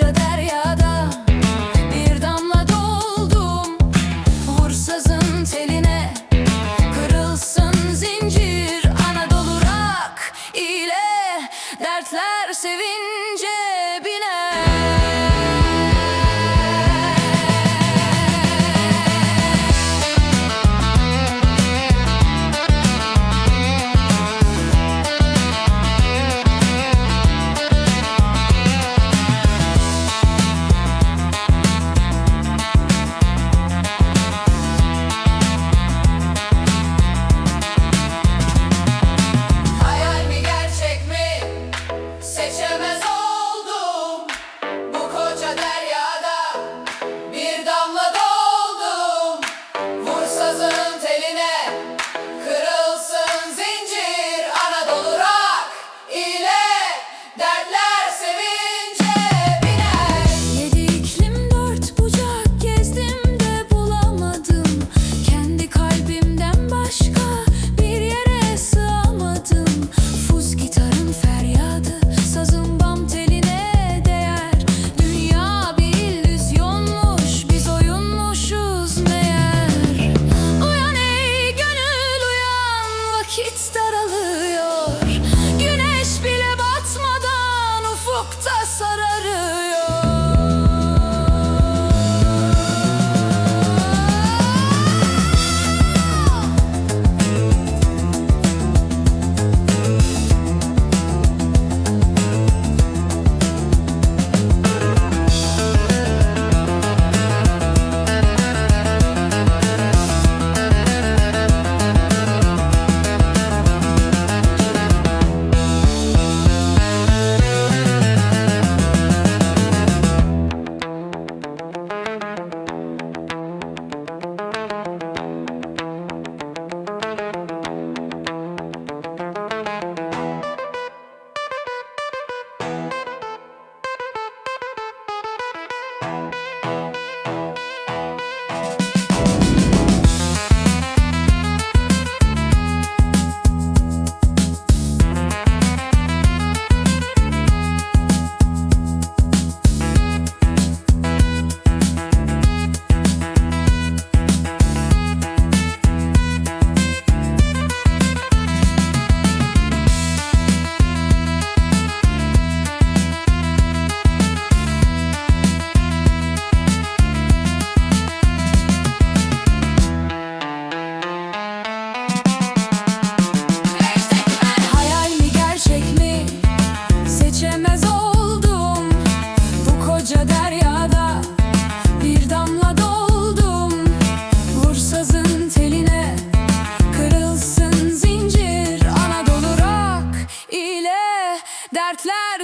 koca deryada bir damla doldum. Vursazın teline kırılsın zincir. Anadolu rak ile dertler sevin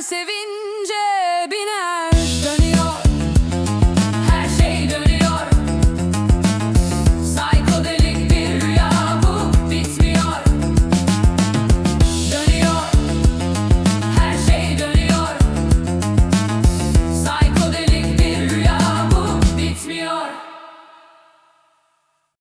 sevin.